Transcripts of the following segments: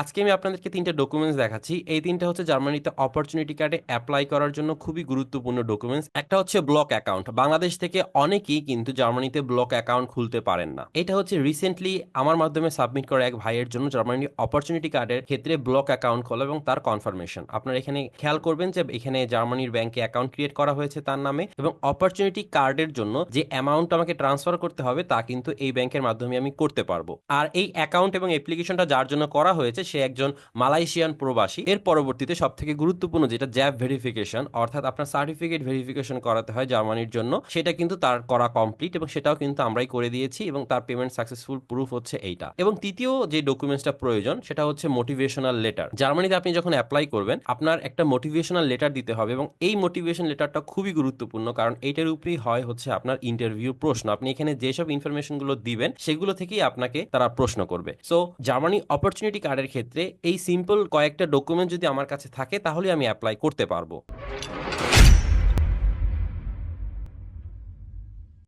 আজকে আমি আপনাদেরকে তিনটা ডকুমেন্টস দেখাচ্ছি। এই তিনটা হচ্ছে জার্মানিতে অপরচুনিটি কার্ডে অ্যাপ্লাই করার জন্য খুবই গুরুত্বপূর্ণ ডকুমেন্টস একটা হচ্ছে ব্লক অ্যাকাউন্ট বাংলাদেশ থেকে অনেকেই কিন্তু জার্মানিতে ব্লক অ্যাকাউন্ট খুলতে পারেন না। এটা হচ্ছে রিসেন্টলি আমার মাধ্যমে সাবমিট করা এক ভাইয়ের জন্য জার্মানি অপরচুনিটি কার্ডের ক্ষেত্রে ব্লক অ্যাকাউন্ট খোলা এবং তার কনফার্মেশন আপনারা এখানে খেয়াল করবেন যে এখানে জার্মানির ব্যাংকে অ্যাকাউন্ট ক্রিয়েট করা হয়েছে তার নামে এবং অপরচুনিটি কার্ডের জন্য যে অ্যামাউন্ট আমাকে ট্রান্সফার করতে হবে তা কিন্তু এই ব্যাংকের মাধ্যমে আমি করতে পারব। আর এই অ্যাকাউন্ট এবং অ্যাপ্লিকেশনটা যার জন্য করা হয়েছে সে একজন মালয়েশিয়ান প্রবাসী। এর পরবর্তীতে সব থেকে গুরুত্বপূর্ণ যেটা জ্যাব ভেরিফিকেশন, অর্থাৎ আপনার সার্টিফিকেট ভেরিফিকেশন করাতে হয় জার্মানির জন্য, সেটা কিন্তু তার করা কমপ্লিট এবং সেটাও কিন্তু আমরাই করে দিয়েছি এবং তার পেমেন্ট সাকসেসফুল প্রুফ হচ্ছে এইটা। এবং তৃতীয় যে ডকুমেন্টসটা প্রয়োজন, সেটা হচ্ছে মোটিভেশনাল লেটার। জার্মানিতে আপনি যখন অ্যাপ্লাই করবেন, আপনার একটা মোটিভেশনাল লেটার দিতে হবে এবং এই মোটিভেশন লেটারটা খুবই গুরুত্বপূর্ণ কারণ এইটার উপরেই হয় হচ্ছে আপনার ইন্টারভিউ প্রশ্ন। আপনি এখানে যেসব ইনফরমেশনগুলো দিবেন, সেগুলো থেকেই আপনাকে তারা প্রশ্ন করবে। সো জার্মানি অপরচুনিটি কার্ডের ক্ষেত্রে এই সিম্পল কয়েকটা ডকুমেন্ট যদি আমার কাছে থাকে তাহলে আমি অ্যাপ্লাই করতে পারব।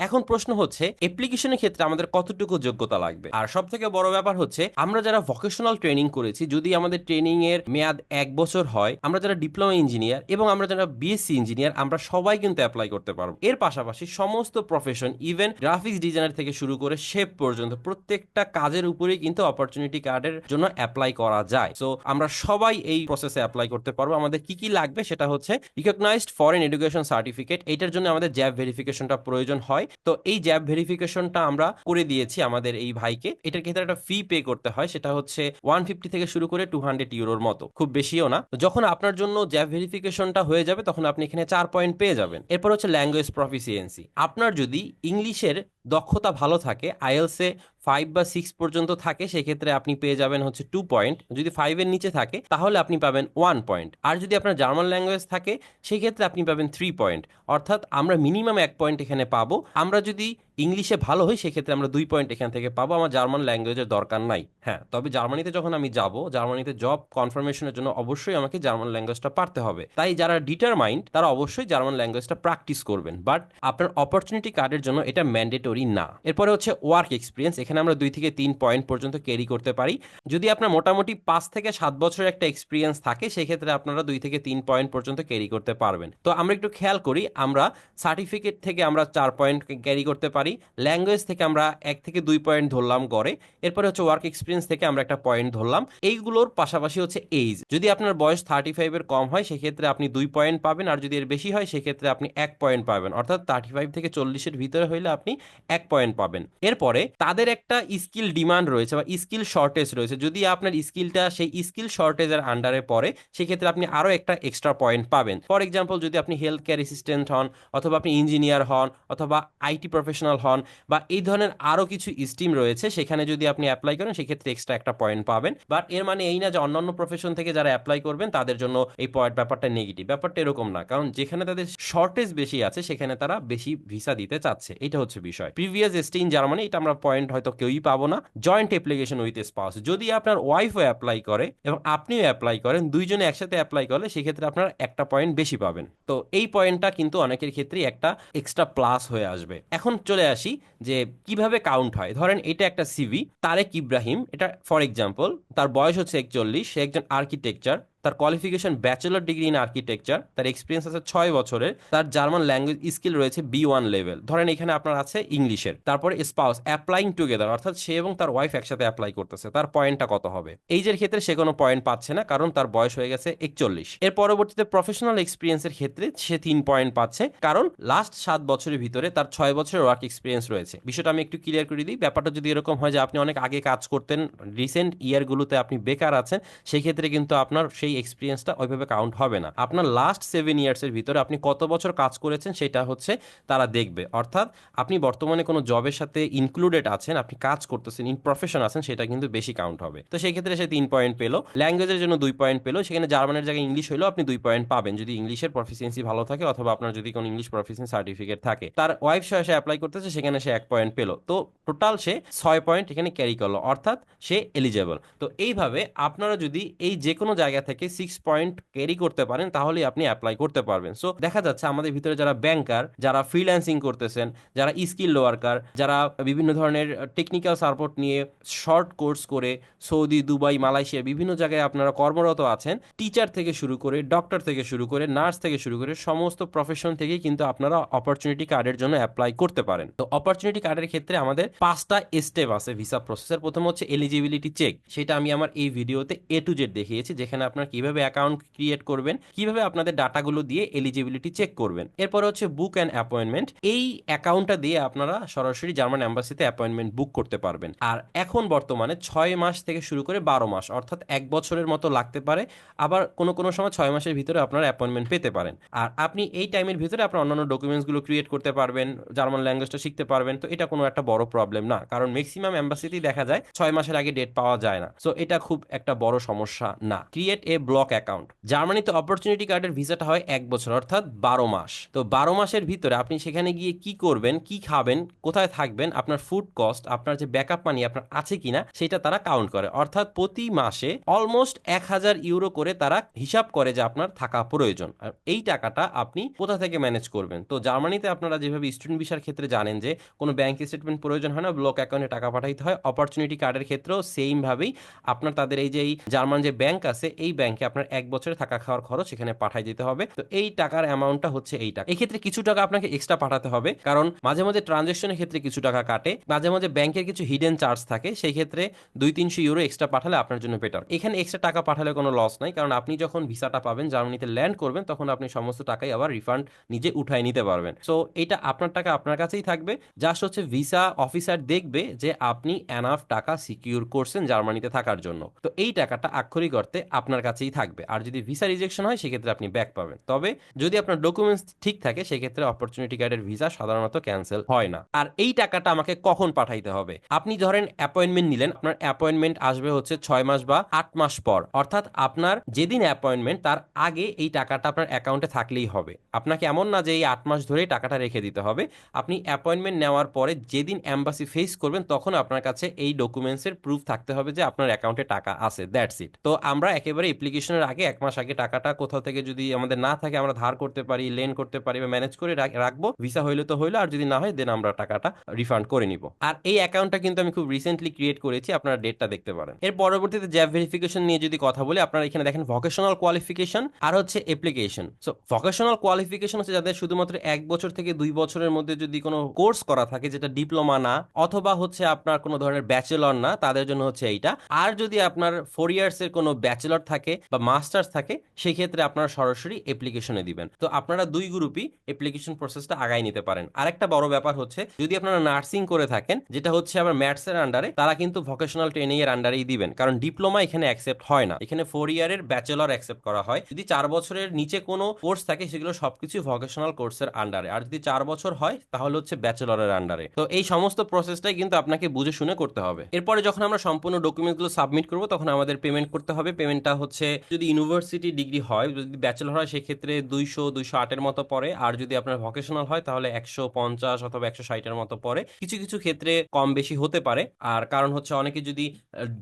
এখন প্রশ্ন হচ্ছে অ্যাপ্লিকেশনের ক্ষেত্রে আমাদের কতটুকু যোগ্যতা লাগবে? আর সব থেকে বড় ব্যাপার হচ্ছে, আমরা যারা ভোকেশনাল ট্রেনিং করেছি, যদি আমাদের ট্রেনিং এর মেয়াদ এক বছর হয়, আমরা যারা ডিপ্লোমা ইঞ্জিনিয়ার এবং আমরা যারা বিএসসি ইঞ্জিনিয়ার আমরা সবাই কিন্তু অ্যাপ্লাই করতে পারব। এর পাশাপাশি সমস্ত প্রফেশন ইভেন গ্রাফিক্স ডিজাইনার থেকে শুরু করে শেপ পর্যন্ত প্রত্যেকটা কাজের উপরেই কিন্তু অপরচুনিটি কার্ডের জন্য অ্যাপ্লাই করা যায়। সো আমরা সবাই এই প্রসেসে অ্যাপ্লাই করতে পারব। আমাদের কি কি লাগবে সেটা হচ্ছে রিকগনাইজড ফরেন এডুকেশন সার্টিফিকেট এটার জন্য আমাদের জ্যাব ভেরিফিকেশনটা প্রয়োজন হয়। তো এই জ্যাব ভেরিফিকেশনটা আমরা করে দিয়েছি আমাদের এই ভাইকে। এটার ক্ষেত্রে একটা ফি পে করতে হয়, সেটা হচ্ছে ওয়ান ফিফটি থেকে শুরু করে টু হান্ড্রেড ইউরোর মতো। খুব বেশিও না। যখন আপনার জন্য জ্যাব ভেরিফিকেশনটা হয়ে যাবে, তখন আপনি এখানে চার পয়েন্ট পেয়ে যাবেন। এরপর হচ্ছে ল্যাঙ্গুয়েজ প্রফিসিয়েন্সি আপনার যদি ইংলিশের দক্ষতা ভালো থাকে আইএলসে ফাইভ বা সিক্স পর্যন্ত থাকে, সেক্ষেত্রে আপনি পেয়ে যাবেন হচ্ছে টু পয়েন্ট যদি ফাইভের নিচে থাকে, তাহলে আপনি পাবেন ওয়ান পয়েন্ট আর যদি আপনার জার্মান ল্যাঙ্গুয়েজ থাকে, সেক্ষেত্রে আপনি পাবেন থ্রি পয়েন্ট অর্থাৎ আমরা মিনিমাম এক পয়েন্ট এখানে পাবো। আমরা যদি ইংলিশে ভালো হই সেক্ষেত্রে আমরা দুই পয়েন্ট এখান থেকে পাবো। আমার জার্মান ল্যাঙ্গুয়েজের দরকার নাই। হ্যাঁ তবে জার্মানিতে যখন আমি যাব, জার্মানিতে জব কনফার্মেশনের জন্য অবশ্যই আমাকে জার্মান ল্যাঙ্গুয়েজটা পারতে হবে। তাই যারা ডিটারমাইন্ড তারা অবশ্যই জার্মান ল্যাঙ্গুয়েজটা প্র্যাকটিস করবেন। বাট আপনার অপরচুনিটি কার্ডের জন্য এটা ম্যান্ডেটরি না। এরপরে হচ্ছে ওয়ার্ক এক্সপিরিয়েন্স এখানে আমরা দুই থেকে তিন পয়েন্ট পর্যন্ত ক্যারি করতে পারি। যদি আপনার মোটামুটি পাঁচ থেকে সাত বছরের একটা এক্সপিরিয়েন্স থাকে, সেক্ষেত্রে আপনারা দুই থেকে তিন পয়েন্ট পর্যন্ত ক্যারি করতে পারবেন। তো আমরা একটু খেয়াল করি, আমরা সার্টিফিকেট থেকে আমরা চার পয়েন্ট ক্যারি করতে পারি। ল্যাঙ্গুয়েজ থেকে আমরা এক থেকে দুই পয়েন্ট ধরলাম গড়ে। এরপরে হচ্ছে ওয়ার্ক এক্সপিরিয়েন্স থেকে আমরা একটা পয়েন্ট ধরলাম। এইগুলোর পাশাপাশি হচ্ছে এইজ যদি আপনার বয়স থার্টি ফাইভের কম হয়, সেক্ষেত্রে আপনি দুই পয়েন্ট পাবেন। আর যদি এর বেশি হয়, সেক্ষেত্রে আপনি এক পয়েন্ট পাবেন। অর্থাৎ থার্টি ফাইভ থেকে চল্লিশের ভিতরে হইলে আপনি এক পয়েন্ট পাবেন। এরপরে তাদের একটা স্কিল ডিমান্ড রয়েছে বা স্কিল শর্টেজ রয়েছে। যদি আপনার স্কিলটা সেই স্কিল শর্টেজের আন্ডারে পড়ে, সেক্ষেত্রে আপনি আরও একটা এক্সট্রা পয়েন্ট পাবেন। ফর এক্সাম্পল যদি আপনি হেলথ কেয়ার অ্যাসিস্ট্যান্ট হন, অথবা আপনি ইঞ্জিনিয়ার হন, অথবা আইটি প্রফেশনাল হন বা এই ধরনের আরও কিছু স্টিম রয়েছে, সেখানে যদি আপনি অ্যাপ্লাই করেন, সেক্ষেত্রে এক্সট্রা একটা পয়েন্ট পাবেন। বাট এর মানে এই না যে অন্যান্য প্রফেশন থেকে যারা অ্যাপ্লাই করবেন, তাদের জন্য এই পয়েন্ট ব্যাপারটা নেগেটিভ ব্যাপারটা এরকম না। কারণ যেখানে তাদের শর্টেজ বেশি আছে, সেখানে তারা বেশি ভিসা দিতে চাচ্ছে। এটা হচ্ছে বিষয়। প্রিভিয়াস স্টে ইন জার্মানি এটা আমরা পয়েন্ট হয়তো কেউই পাবো না। জয়েন্ট অ্যাপ্লিকেশন উইথ স্পাউস যদি আপনার ওয়াইফও অ্যাপ্লাই করে এবং আপনিও অ্যাপ্লাই করেন, দুইজনে একসাথে অ্যাপ্লাই করলে, সেক্ষেত্রে আপনার একটা পয়েন্ট বেশি পাবেন। তো এই পয়েন্টটা কিন্তু অনেকের ক্ষেত্রেই একটা এক্সট্রা প্লাস হয়ে আসবে। এখন চলে আসি যে কীভাবে কাউন্ট হয়। ধরেন এটা একটা সিভি তারেক ইব্রাহিম, এটা ফর এক্সাম্পল তার বয়স হচ্ছে একচল্লিশ, সে একজন আর্কিটেকচার তার qualification bachelor degree in architecture তার এক্সপিরিয়েন্স আছে ছয় বছরের, তার জার্মান ল্যাঙ্গুয়েজ স্কিল রয়েছে বি ওয়ান লেভেল ধরেন এখানে আপনার আছে ইংলিশের। তারপরে স্পাউস অ্যাপ্লাইং টুগেদার অর্থাৎ সে এবং তার ওয়াইফ একসাথে অ্যাপ্লাই করতেছে। তার পয়েন্টটা কত হবে? এইজের ক্ষেত্রে সে কোনো পয়েন্ট পাচ্ছে না, কারণ তার বয়স হয়ে গেছে একচল্লিশ। এর পরবর্তীতে প্রফেশনাল এক্সপিরিয়েন্সের ক্ষেত্রে সে তিন পয়েন্ট পাচ্ছে, কারণ লাস্ট সাত বছরের ভিতরে তার ছয় বছরের ওয়ার্ক এক্সপিরিয়েন্স রয়েছে। বিষয়টা আমি একটু ক্লিয়ার করে দিই। ব্যাপারটা যদি এরকম হয় যে আপনি অনেক আগে কাজ করতেন রিসেন্ট ইয়ারগুলোতে আপনি বেকার আছেন সেই ক্ষেত্রে কিন্তু আপনার সেই এক্সপিরিয়েন্সটা ওইভাবে কাউন্ট হবে না। আপনার লাস্ট সেভেন ইয়ার্সের ভিতরে আপনি কত বছর কাজ করেছেন সেটা হচ্ছে তারা দেখবে। অর্থাৎ আপনি বর্তমানে কোনো জবের সাথে ইনক্লুডেড আছেন, আপনি কাজ করতেছেন ইন প্রফেশন আছেন, সেটা কিন্তু বেশি কাউন্ট হবে। তো সেই ক্ষেত্রে সে তিন পয়েন্ট পেল। ল্যাঙ্গুয়েজের জন্য দুই পয়েন্ট পেল। সেখানে জার্মানের জায়গায় ইংলিশ হলেও আপনি দুই পয়েন্ট পাবেন। যদি ইংলিশের প্রফিসিয়েন্সি ভালো থাকে অথবা আপনার যদি কোনো ইংলিশ প্রফিসিয়েন্সি সার্টিফিকেট থাকে। তার ওয়াইফ সহ সে অ্যাপ্লাই করতেছে, সেখানে সে এক পয়েন্ট পেল। তো টোটাল সে ছয় পয়েন্ট এখানে ক্যারি করল। অর্থাৎ সে এলিজেবল তো এইভাবে আপনারা যদি এই যে কোনো জায়গা থেকে থেকে সিক্স পয়েন্ট ক্যারি করতে পারেন, তাহলেই আপনি অ্যাপ্লাই করতে পারবেন। সো দেখা যাচ্ছে আমাদের ভিতরে যারা ব্যাংকার যারা ফ্রিল্যান্সিং করতেছেন, যারা স্কিল ওয়ার্কার যারা বিভিন্ন ধরনের টেকনিক্যাল সাপোর্ট নিয়ে শর্ট কোর্স করে সৌদি, দুবাই, মালয়েশিয়া বিভিন্ন জায়গায় আপনারা কর্মরত আছেন টিচার থেকে শুরু করে ডক্টর থেকে শুরু করে নার্স থেকে শুরু করে সমস্ত প্রফেশন থেকে কিন্তু আপনারা অপরচুনিটি কার্ডের জন্য অ্যাপ্লাই করতে পারেন। তো অপরচুনিটি কার্ডের ক্ষেত্রে আমাদের পাঁচটা স্টেপ আছে ভিসা প্রসেসের প্রথম হচ্ছে এলিজিবিলিটি চেক সেটা আমি আমার এই ভিডিওতে এ টু জেড দেখিয়েছি, যেখানে আপনারা কীভাবে অ্যাকাউন্ট ক্রিয়েট করবেন, কীভাবে আপনাদের ডাটাগুলো দিয়ে এলিজিবিলিটি চেক করবেন। এরপর হচ্ছে বুক অ্যান্ড অ্যাপয়েন্টমেন্ট এই অ্যাকাউন্টটা দিয়ে আপনারা সরাসরি জার্মান অ্যাম্বাসিতে অ্যাপয়েন্টমেন্ট বুক করতে পারবেন। আর এখন বর্তমানে ছয় মাস থেকে শুরু করে বারো মাস, অর্থাৎ এক বছরের মতো লাগতে পারে, আবার কোনো কোনো সময় ছয় মাসের ভিতরে আপনারা অ্যাপয়েন্টমেন্ট পেতে পারেন। আর আপনি এই টাইমের ভিতরে আপনার অন্যান্য ডকুমেন্টসগুলো ক্রিয়েট করতে পারবেন জার্মান ল্যাঙ্গুয়েজটা শিখতে পারবেন, তো এটা কোনো একটা বড় প্রবলেম না, কারণ ম্যাক্সিমাম অ্যাম্বাসিতেই দেখা যায়, ছয় মাসের আগে ডেট পাওয়া যায় না। সো এটা খুব একটা বড় সমস্যা না। Create a block account. জার্মানিতে অপরচুনিটি কার্ডের ভিসাটা হয় এক বছর, অর্থাৎ বারো মাস। তো বারো মাসের ভিতরে আপনি সেখানে গিয়ে কি করবেন, কি খাবেন, কোথায় থাকবেন, আপনার ফুড কস্ট আপনার যে ব্যাকআপ মানি আপনার আছে কিনা, সেটা তারা কাউন্ট করে। অর্থাৎ প্রতি মাসে অলমোস্ট এক হাজার ইউরো করে তারা হিসাব করে যে আপনার থাকা প্রয়োজন। আর এই টাকাটা আপনি কোথা থেকে ম্যানেজ করবেন? তো জার্মানিতে আপনারা যেভাবে স্টুডেন্ট ভিসার ক্ষেত্রে জানেন যে কোনো ব্যাংক স্টেটমেন্ট প্রয়োজন হয় না ব্লক অ্যাকাউন্টে টাকা পাঠাইতে হয়। অপরচুনিটি কার্ডের ক্ষেত্রেও সেম ভাবেই আপনার তাদের এই যে জার্মান যে ব্যাংক আছে, এই ব্যাংকে আপনার এক বছরে থাকা খাওয়ার খরচ এখানে পাঠাই দিতে হবে। তো এই টাকার অ্যামাউন্টটা হচ্ছে এই টাকা এই ক্ষেত্রে কিছু টাকা আপনাকে এক্সট্রা পাঠাতে হবে, কারণ মাঝে মাঝে ট্রানজেকশনের ক্ষেত্রে কিছু টাকা কাটে, মাঝে মাঝে ব্যাংকের কিছু হিডেন চার্জ থাকে, সেই ক্ষেত্রে দুই তিনশো ইউরো এক্সট্রা পাঠালে আপনার জন্য বেটার এখানে এক্সট্রা টাকা পাঠালে কোনো লস নাই, কারণ আপনি যখন ভিসাটা পাবেন, জার্মানিতে ল্যান্ড করবেন, তখন আপনি সমস্ত টাকাই আবার রিফান্ড নিজে উঠায় নিতে পারবেন। সো এটা আপনার টাকা আপনার কাছেই থাকবে। জাস্ট হচ্ছে ভিসা অফিসার দেখবে যে আপনি এনাফ টাকা সিকিউর করছেন জার্মানিতে থাকার জন্য। তো এই টাকাটা আক্ষরিক অর্থে আপনার কাছেই থাকবে। আর যদি ভিসা রিজেকশন হয়, সেক্ষেত্রে আপনি ব্যাক পাবেন। তবে যদি আপনার ডকুমেন্টস ঠিক থাকে, সেক্ষেত্রে অপরচুনিটি কার্ডের ভিসা সাধারণত ক্যান্সেল হয় না। আর এই টাকাটা আমাকে কখন পাঠাইতে হবে? আপনি ধরেন অ্যাপয়েন্টমেন্ট নিলেন, আপনার অ্যাপয়েন্টমেন্ট আসবে হচ্ছে ছয় মাস বা আট মাস পর। অর্থাৎ আপনার যেদিন অ্যাপয়েন্টমেন্ট তার আগে এই টাকাটা আপনার অ্যাকাউন্টে থাকলেই হবে। আপনাকে এমন না যে এই আট মাস ধরেই টাকাটা রেখে দিতে হবে। আপনি অ্যাপয়েন্টমেন্ট নেওয়ার পরে যেদিন অ্যাম্বাসি ফেস করবেন, তখন আপনার কাছে এই ডকুমেন্টসের প্রুফ থাকতে হবে যে আপনার অ্যাকাউন্টে টাকা আছে। দ্যাটস ইট তো আমরা একেবারে অ্যাপ্লিকেশনের আগে এক মাস আগে টাকাটা কোথাও থেকে যদি আমাদের না থাকে, আমরা ধার করতে পারি লেন করতে পারি বা ম্যানেজ করে রাখব। ভিসা হইলে তো হইল, আর যদি না হয় দেন আমরা টাকাটা রিফান্ড করে নিব। আর এই অ্যাকাউন্টটা কিন্তু আমি খুব রিসেন্টলি ক্রিয়েট করেছি, আপনারা ডেটটা দেখতে পারেন। এর পরবর্তীতে জ্যাব ভেরিফিকেশন নিয়ে যদি কথা বলি, আপনারা এখানে দেখেন ভকেশনাল কোয়ালিফিকেশন আর হচ্ছে অ্যাপ্লিকেশন সো ভকেশনাল কোয়ালিফিকেশন হচ্ছে যাদের শুধুমাত্র এক বছর থেকে দুই বছরের মধ্যে যদি কোনো কোর্স করা থাকে, যেটা ডিপ্লোমা না, অথবা হচ্ছে আপনার কোনো ধরনের ব্যাচেলর না, তাদের জন্য হচ্ছে এইটা। আর যদি আপনার ফোর ইয়ার্স এর কোনো ব্যাচেলর থাকে বা মাস্টার্স থাকে সেই ক্ষেত্রে আপনারা সরাসরি অ্যাপ্লিকেশনে দিবেন। তো আপনারা দুই গ্রুপই অ্যাপ্লিকেশন প্রসেসটা আগায় নিতে পারেন। আরেকটা বড় ব্যাপার হচ্ছে, যদি আপনারা নার্সিং করে থাকেন, যেটা হচ্ছে আবার এর আন্ডারে তারা কিন্তু ভকেশনাল ট্রেনিং এর আন্ডারেই দিবেন। কারণ ডিপ্লোমা এখানে অ্যাকসেপ্ট হয় না। এখানে ফোর ইয়ারের ব্যাচেলর অ্যাকসেপ্ট করা হয়। যদি চার বছরের নিচে কোনো কোর্স থাকে, সেগুলো সবকিছু ভকেশনাল কোর্সের আন্ডারে আর যদি চার বছর হয়, তাহলে হচ্ছে ব্যাচেলরের আন্ডারে তো এই সমস্ত প্রসেসটাই কিন্তু আপনাকে বুঝে শুনে করতে হবে। এরপরে যখন আমরা সম্পূর্ণ ডকুমেন্টগুলো সাবমিট করব, তখন আমাদের পেমেন্ট করতে হবে। পেমেন্টটা হচ্ছে যদি ইউনিভার্সিটি ডিগ্রি হয়, যদি ব্যাচেলর হয়, সেক্ষেত্রে দুইশো দুইশো আটের মতো পড়ে। আর যদি আপনার ভকেশনাল হয়, তাহলে একশো পঞ্চাশ অথবা একশো ষাটের মতো পড়ে। কিছু কিছু ক্ষেত্রে কম বেশি হতে পারে। আর কারণ হচ্ছে অনেকে যদি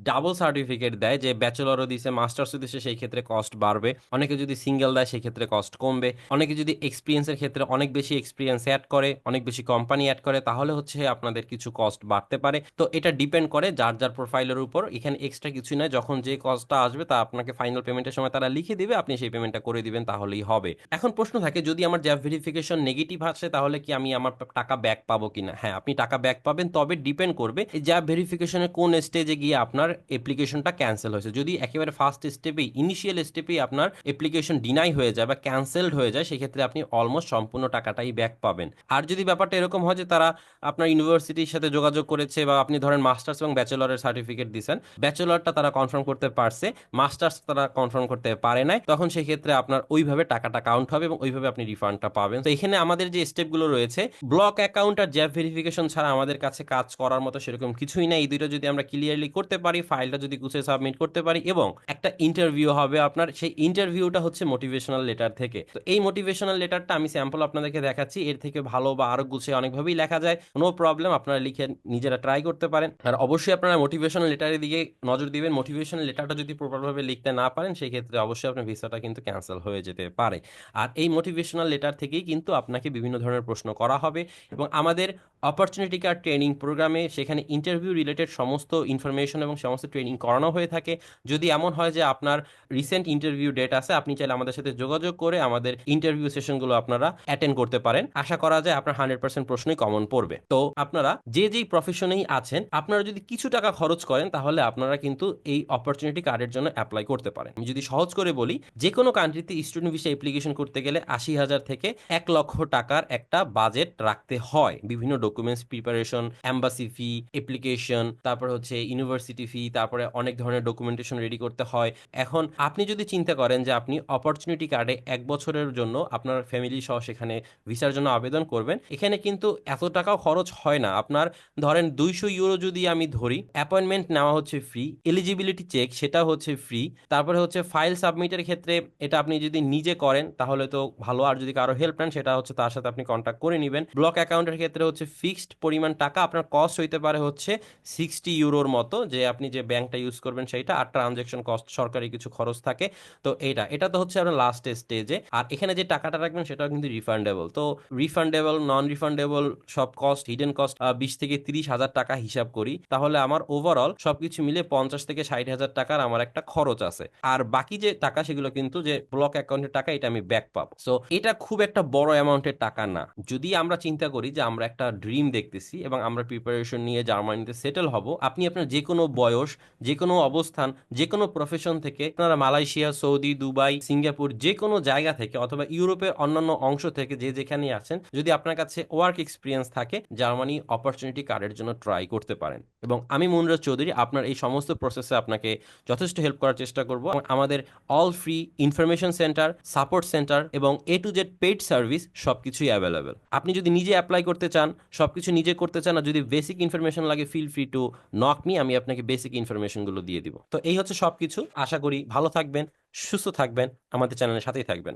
ডাবল সার্টিফিকেট দেয়, যে ব্যাচেলরও দিছে মাস্টার্সও দিছে, সেই ক্ষেত্রে কস্ট বাড়বে। অনেকে যদি সিঙ্গেল দেয় সেই ক্ষেত্রে কস্ট কমবে। অনেকে যদি এক্সপিরিয়েন্সের ক্ষেত্রে অনেক বেশি এক্সপিরিয়েন্স অ্যাড করে, অনেক বেশি কোম্পানি অ্যাড করে, তাহলে হচ্ছে আপনাদের কিছু কস্ট বাড়তে পারে। তো এটা ডিপেন্ড করে যার যার প্রোফাইলের উপর। এখানে এক্সট্রা কিছু নয় যখন যে কস্টটা আসবে, তা আপনাকে ফাইনাল পেমেন্টের সময় তারা লিখে দিবে, আপনি সেই পেমেন্টটা করে দিবেন, তাহলেই হবে। এখন প্রশ্ন থাকে, যদি আমার জ্যাব ভেরিফিকেশন নেগেটিভ আসে, তাহলে কি আমি আমার টাকা ব্যাক পাবো কিনা? হ্যাঁ আপনি টাকা ব্যাক পাবেন, তবে ডিপেন্ড করবে এই জ্যাব ভেরিফিকেশনের কোন স্টেজে গিয়ে আপনার অ্যাপ্লিকেশনটা ক্যান্সেল হয়েছে। যদি একেবারে ফার্স্ট স্টেপেই ইনিশিয়াল স্টেপেই আপনার অ্যাপ্লিকেশন ডিনাই হয়ে যায় বা ক্যান্সেলড হয়ে যায়, সেক্ষেত্রে আপনি অলমোস্ট সম্পূর্ণ টাকাটাই ব্যাক পাবেন। আর যদি ব্যাপারটা এরকম হয় যে তারা আপনার ইউনিভার্সিটির সাথে যোগাযোগ করেছে বা আপনি ধরেন মাস্টার্স এবং ব্যাচেলরের সার্টিফিকেট দিচ্ছেন ব্যাচেলরটা তারা কনফার্ম করতে পারছে মাস্টার্স তারা কনফার্ম করতে পারে নাই, তখন সেই ক্ষেত্রে আপনার ওইভাবে টাকাটা কাউন্ট হবে এবং ওইভাবে আপনি রিফান্ডটা পাবেন। তো এখানে আমাদের যে স্টেপগুলো রয়েছে ব্লক অ্যাকাউন্ট আর জ্যাব ভেরিফিকেশন ছাড়া আমাদের কাছে কাজ করার মতো সেরকম কিছুই নাই। এই দুইটা যদি আমরা ক্লিয়ারলি করতে পারি ফাইলটা যদি গুছিয়ে সাবমিট করতে পারি এবং একটা ইন্টারভিউ হবে আপনার, সেই ইন্টারভিউটা হচ্ছে মোটিভেশনাল লেটার থেকে। তো এই মোটিভেশনাল লেটারটা আমি স্যাম্পল আপনাদেরকে দেখাচ্ছি, এর থেকে ভালো বা আরও গুছিয়ে অনেকভাবেই লেখা যায়। নো প্রবলেম আপনারা লিখে নিজেরা ট্রাই করতে পারেন। আর অবশ্যই আপনারা মোটিভেশনাল লেটারের দিকে নজর দিবেন। মোটিভেশনাল লেটারটা যদি প্রপারভাবে লিখতে না না পারেন সেই ক্ষেত্রে অবশ্যই আপনার ভিসাটা কিন্তু ক্যান্সেল হয়ে যেতে পারে। আর এই মোটিভেশনাল লেটার থেকেই কিন্তু আপনাকে বিভিন্ন ধরনের প্রশ্ন করা হবে এবং আমাদের অপরচুনিটি কার্ড ট্রেনিং প্রোগ্রামে সেখানে ইন্টারভিউ রিলেটেড সমস্ত ইনফরমেশন এবং সমস্ত ট্রেনিং করানো হয়ে থাকে। যদি এমন হয় যে আপনার রিসেন্ট ইন্টারভিউ ডেট আছে, আপনি চাইলে আমাদের সাথে যোগাযোগ করে আমাদের ইন্টারভিউ সেশনগুলো আপনারা অ্যাটেন্ড করতে পারেন। আশা করা যায় আপনার হান্ড্রেড পার্সেন্ট প্রশ্নই কমন পড়বে। তো আপনারা যে যেই প্রফেশনেই আছেন, আপনারা যদি কিছু টাকা খরচ করেন, তাহলে আপনারা কিন্তু এই অপরচুনিটি কার্ডের জন্য অ্যাপ্লাই করতে পারেন। আমি যদি সহজ করে বলি যে কোনো কান্ট্রিতে স্টুডেন্ট ভিসা অ্যাপ্লিকেশন করতে গেলে আশি হাজার থেকে এক লক্ষ টাকার একটা বাজেট রাখতে হয়। বিভিন্ন documents preparation embassy fee application তারপর হচ্ছে ইউনিভার্সিটি ফি তারপরে অনেক ধরনের ডকুমেন্টেশন রেডি করতে হয়। এখন আপনি যদি চিন্তা করেন যে আপনি অপরচুনিটি কার্ডে এক বছরের জন্য আপনার ফ্যামিলি সহ সেখানে ভিসার জন্য আবেদন করবেন, এখানে কিন্তু এত টাকাও খরচ হয় না। আপনার ধরেন দুইশো ইউরো যদি আমি ধরি অ্যাপয়েন্টমেন্ট নেওয়া হচ্ছে ফ্রি এলিজিবিলিটি চেক সেটা হচ্ছে ফ্রি তারপরে হচ্ছে ফাইল সাবমিটের ক্ষেত্রে এটা আপনি যদি নিজে করেন, তাহলে তো ভালো। আর যদি কারও হেল্প নেন, সেটা হচ্ছে তার সাথে আপনি কন্ট্যাক্ট করে নেবেন। ব্লক অ্যাকাউন্টের ক্ষেত্রে হচ্ছে ফিক্সড পরিমাণ টাকা আপনার কস্ট হইতে পারে হচ্ছে সিক্সটি ইউরোর মতো, যে আপনি যে ব্যাংকটা ইউজ করবেন সেইটা, আর ট্রানজ্যাকশন কস্ট সরকারি কিছু খরচ থাকে। তো এইটা, এটা তো হচ্ছে আপনার লাস্ট স্টেজে আর এখানে যে টাকাটা রাখবেন, সেটাও কিন্তু রিফান্ডেবল তো রিফান্ডেবল নন রিফান্ডেবল সব কস্ট হিডেন কস্ট বিশ থেকে তিরিশ হাজার টাকা হিসাব করি। তাহলে আমার ওভারঅল সবকিছু মিলে পঞ্চাশ থেকে ষাট হাজার টাকার আমার একটা খরচ আছে। আর বাকি যে টাকা সেগুলো কিন্তু যে ব্লক অ্যাকাউন্টের টাকা, এটা আমি ব্যাক পাবো। সো এটা খুব একটা বড় অ্যামাউন্টের টাকা না। যদি আমরা চিন্তা করি যে আমরা একটা ড্রিম দেখতেছি এবং আমরা প্রিপারেশন নিয়ে জার্মানিতে সেটেল হব, আপনি আপনার যে কোনো বয়স যে কোনো অবস্থান যে কোনো প্রফেশন থেকে আপনারা মালয়েশিয়া, সৌদি, দুবাই, সিঙ্গাপুর যে কোনো জায়গা থেকে অথবা ইউরোপের অন্যান্য অংশ থেকে যে যেখানে আছেন, যদি আপনার কাছে ওয়ার্ক এক্সপিরিয়েন্স থাকে, জার্মানি অপরচুনিটি কার্ডের জন্য ট্রাই করতে পারেন। এবং আমি মুনরাজ চৌধুরী, আপনার এই সমস্ত প্রসেসে আপনাকে যথেষ্ট হেল্প করার চেষ্টা করব। এবং আমাদের all free information centre support centre এবং A to Z paid service সব কিছুই অ্যাভেলেবেল আপনি যদি নিজে অ্যাপ্লাই করতে চান সব কিছু নিজে করতে চান আর যদি বেসিক ইনফরমেশন লাগে feel free to knock me আমি আপনাকে বেসিক ইনফরমেশনগুলো দিয়ে দিব। তো এই হচ্ছে সব কিছু আশা করি ভালো থাকবেন, সুস্থ থাকবেন, আমাদের চ্যানেলের সাথেই থাকবেন।